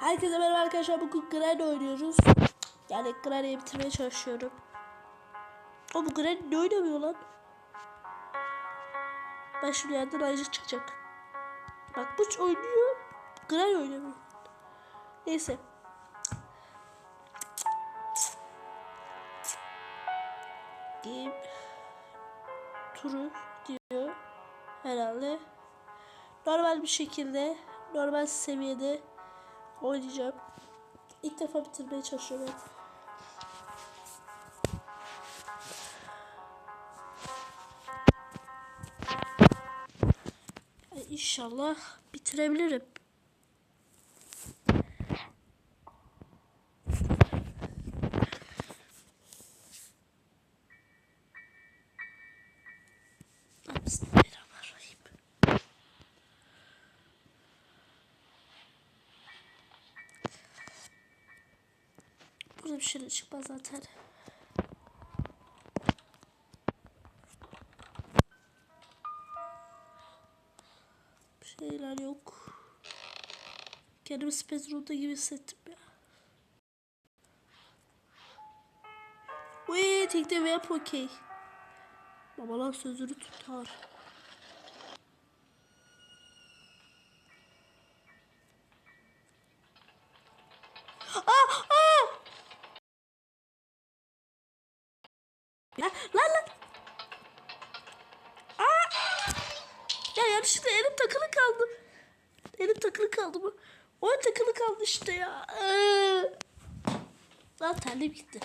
Herkese merhaba arkadaşlar. Bugün Granny oynuyoruz. Yani Granny'yi bitirmeye çalışıyorum. O bu Granny ne oynamıyor lan? Ben şimdi yerden ayrıca çıkacak. Bak bu oynuyor. Granny oynamıyor. Neyse. Game turu diyor herhalde. Normal bir şekilde, normal seviyede oynayacağım. İlk defa bitirmeye çalışıyorum. Ay, İnşallah bitirebilirim. Bismillahirrahmanirrahim. Burada bir şey çıkmaz zaten. Bir şeyler yok. Kendimi Space Road'da gibi hissettim ya. Uy, tekte veya okey. Babalar sözünü tutar. Kaldı mı? O takılı kaldı işte ya. Ee. Lan terliğim gitti.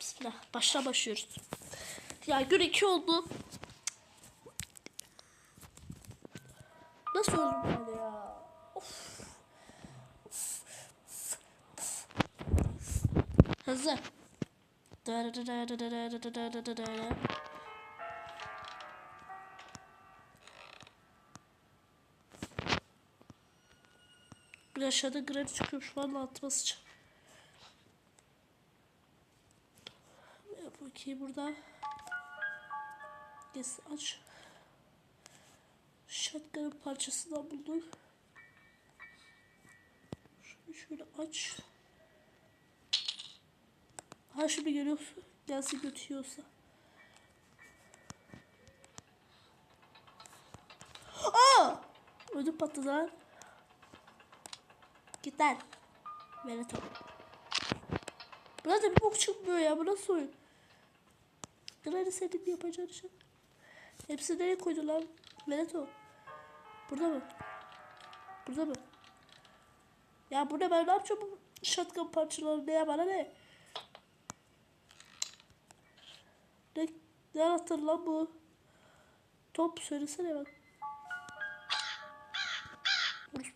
Bismillah. Başla başlıyoruz. Ya gün iki oldu. Nasıl öldüm ben ya? Of. Hızlı. Çıkıyormuş. Valla altıma sıçacağım. Yap bakayım burada. Yes, aç. Shotgun'ın parçasından buldum. Şunu şöyle aç. Ha şimdi geliyorsun. Gelsin götürüyorsa. Aa! Ödüm patladı. Git lan. Velet ol. Burada bir bok çıkmıyor ya. Bu nasıl oyun? Granny senin yapacağın şey. Hepsini nereye koydu lan? Velet ol. Burada mı? Burada mı? Ya bu ne ben ne yapacağım bu shotgun parçaları ne ya bana ne? Ne, ne anahtar lan bu? Top söylesene. Orası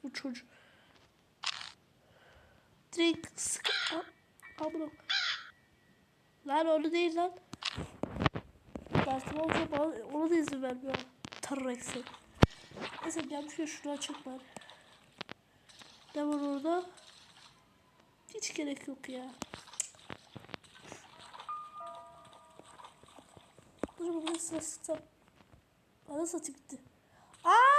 bu çocuk. Sık... Abla. Lan onu değil lan. Dersim olsa bana ona da izin vermiyor. Tarreksi. Neyse gelmişken şunu açık bari. Ne var orada? Hiç gerek yok ya. Dur bunu nasıl satsam? Bana satı gitti. Aa!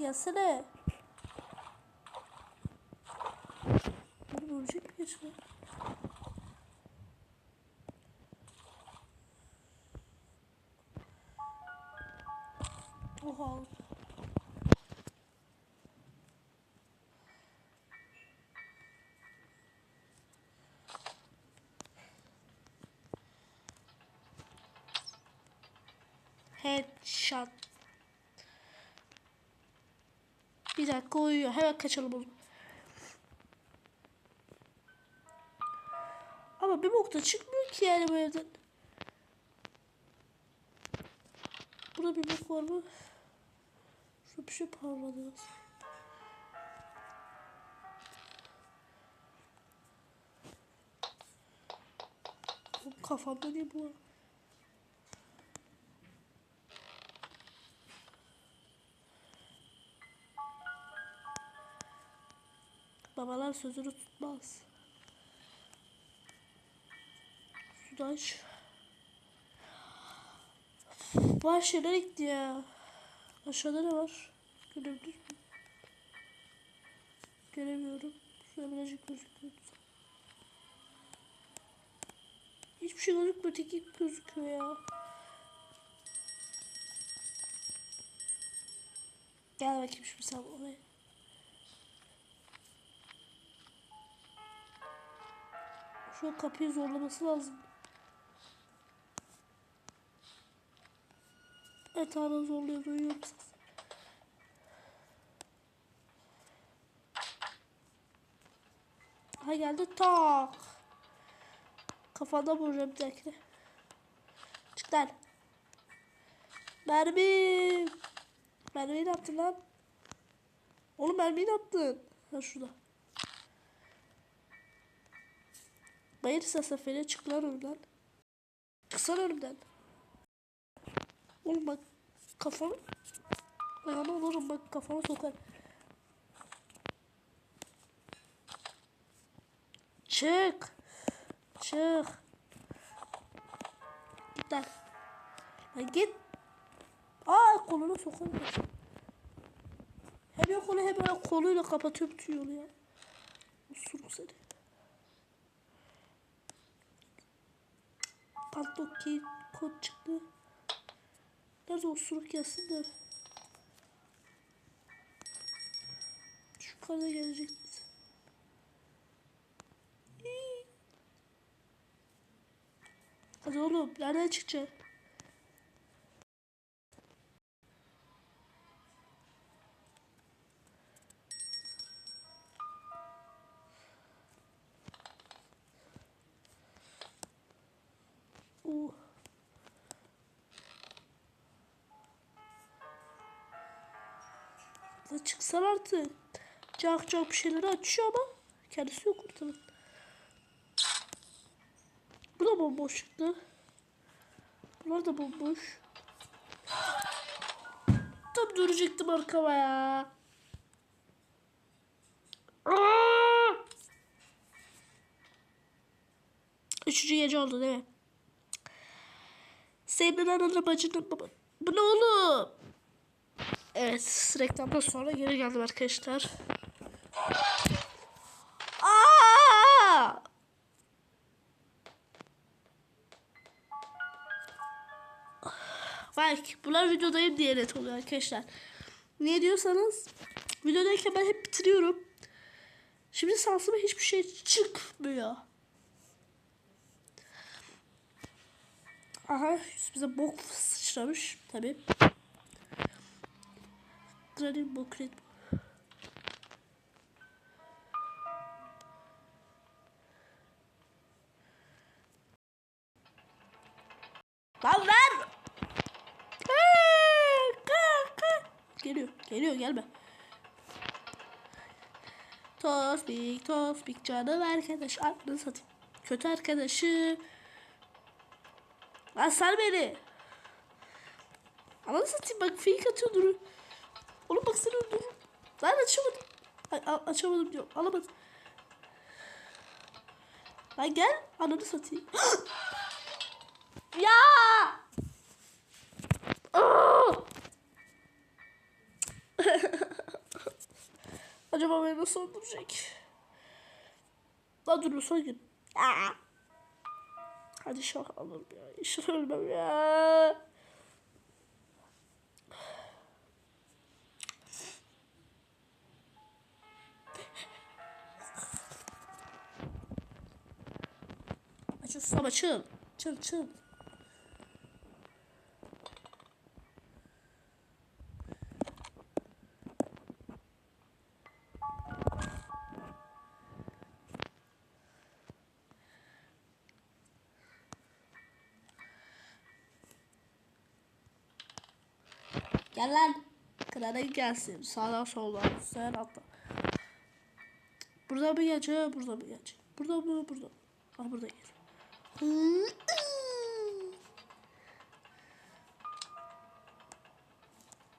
Gelsene. Oğlum ölecek mi geçme? Oha. Headshot. Bir dakika uyuyor. Hemen kaçalım oğlum. Ama bir bokta çıkmıyor ki yani bu evden. Burada bir bok var mı? Şurada bir şey parladı. Bu kafamda değil bu. Babalar sözünü tutmaz. Sudaş. Bu aşağıya gitti ya. Aşağıda ne var? Görebilir miyim? Göremiyorum. Şöyle birazcık gözüküyor. Hiçbir şey gözükmüyor. Tekik gözüküyor ya. Gel bakayım şimdi sen oraya. Şu kapıyı zorlaması lazım. Evet hala zorluyor. Duyuyorum ses. Ha geldi tak. Kafada vuracağım dakika. Çık lan. Mermi. Mermiyi ne yaptın lan? Oğlum mermiyi ne yaptın? Ha şurada. Bayırsa sefere çık lan önümden. Çıksana önümden. Oğlum bak kafamı. Ayağını olurum bak kafama sokar. Çık. Çık. Git lan. Lan git. Aa kolunu sokarım. Hem yok onu hem böyle koluyla kapatıyor bütün yolu ya. Usuruk seni. Padlock key kod çıktı. Nerede osuruk yazsın da. Şu yukarıda gelecek. Hadi oğlum nereden çıkacak? Oo. La çıksan artık. Cak cak bir şeyleri açıyor ama kendisi yok ortalık. Bu da bomboş çıktı. Bunlar da bomboş. Tam duracaktım arkama ya. Aa! Üçüncü gece oldu değil mi? Senin ananı bacının baba. Bu ne oğlum? Evet reklamdan sonra geri geldim arkadaşlar. Aa! Bak bunlar videodayım diye net oluyor arkadaşlar. Niye diyorsanız videodayken ben hep bitiriyorum. Şimdi sansıma hiçbir şey çıkmıyor. Aha bize bok sıçramış tabi. Granny bok red. Lan ver! Geliyor, geliyor gelme. Tospik, tospik canım arkadaş. Aklını satayım. Kötü arkadaşı. Lan sar beni. Ananı satayım bak fake atıyor duru. Oğlum bak seni öldürürüm. Lan açamadım. Ay, açamadım diyorum. Alamadım. Lan gel. Ananı satayım. ya! Acaba beni nasıl öldürecek? Lan dur son gün. Aa! Hadi şah alırım ya. İnşallah ölmem ya. Aç ustam açıl. Çıl çıl. Gel lan. Krala gelsin. Sağdan soldan. Sen atla. Burada mı gelecek? Burada mı gelecek? Burada mı? Burada. Ah burada gel.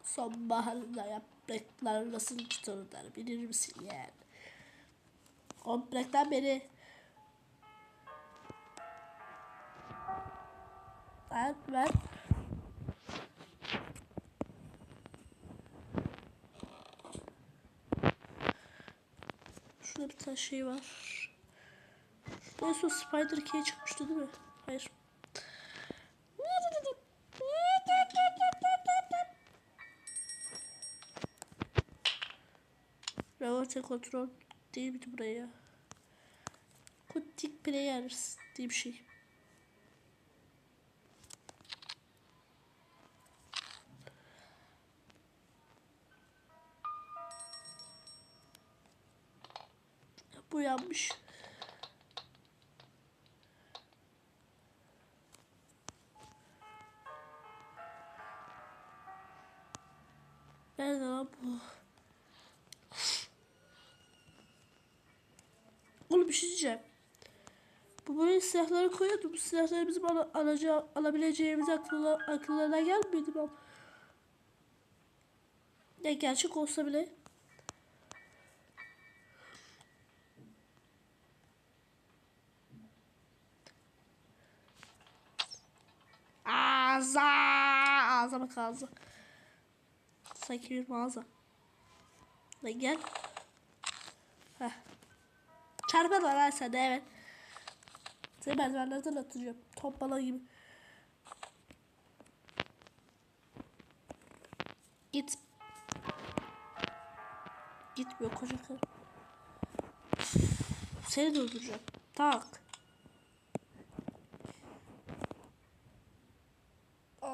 Sonbaharda yapraklar nasıl tutarlar bilir misin yani? Komprekten beri. Ver ver. Tane şey var. En son Spider Key çıkmıştı değil mi? Hayır. Remote kontrol değil miydi buraya? Kutik Players diye bir şey. Bu yanmış. Nerede lan bu? Oğlum bir şey diyeceğim. Bu böyle silahları koyuyordu. Bu silahları bizim alaca, alabileceğimiz aklına, akıllarına gelmiyordu ben. Ya gerçek olsa bile. Ağza, ağza bak ağza. Sanki bir mağaza. Lan gel. Heh. Çarpar var lan sen de evet. Seni merdivenlerden atacağım. Top bala gibi. Git. Gitmiyor koca karı. Seni de öldüreceğim. Tak.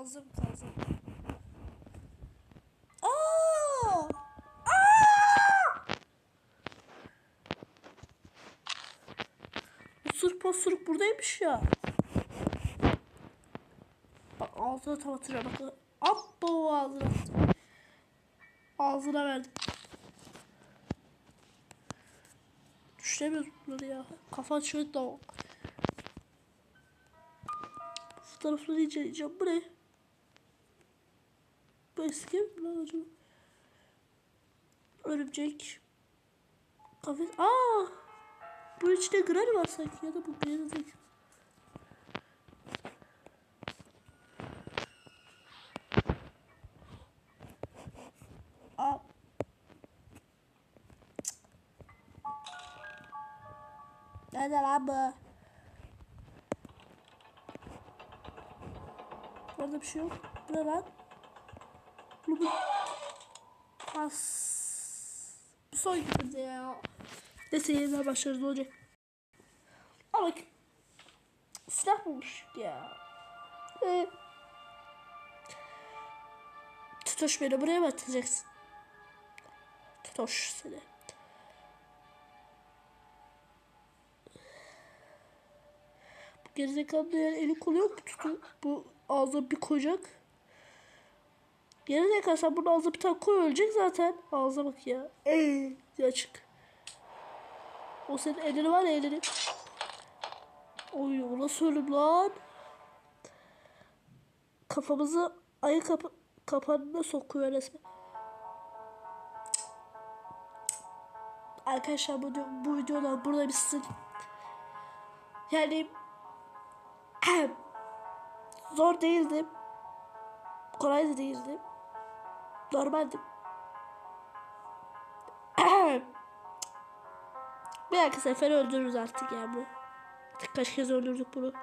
Ağzım kalsın. Aa! Aa! Osuruk posuruk buradaymış ya. Bak ağzına tam atacağım. Bak. Abba ağzına attım. Ağzına verdim. Düşüremiyoruz bunları ya. Kafa açıyor da o. Bu tarafları inceleyeceğim. Bu ne? Bu eski mi lan acaba? Örümcek. Kafes. Aa! Bu içinde Granny var sanki ya da bu. Aa. Nerede lan bu? Orada bir şey yok. Bu ne lan? Bu. As. Bu son gitmedi ya. Neyse yeniden başlarız olacak. Ama silah bulmuş ya. Ee, Tutoş beni buraya mı atacaksın? Tutoş seni. Bu gerizekalı eğer eli kolu yok mu tutu? Bu ağzına bir koyacak. Gerizekalı sen bunun ağzına bir tane koy ölecek zaten. Ağza bak ya. Eee açık. O senin elini var ya elini. Oy o nasıl ölüm lan? Kafamızı ayı kapı kapanına sokuyor resmen. Arkadaşlar bu, bu videolar burada bitsin. Yani zor değildi. Kolay da değildi. Normaldi. Bir dahaki sefer öldürürüz artık yani bu. Kaç kez öldürdük bunu.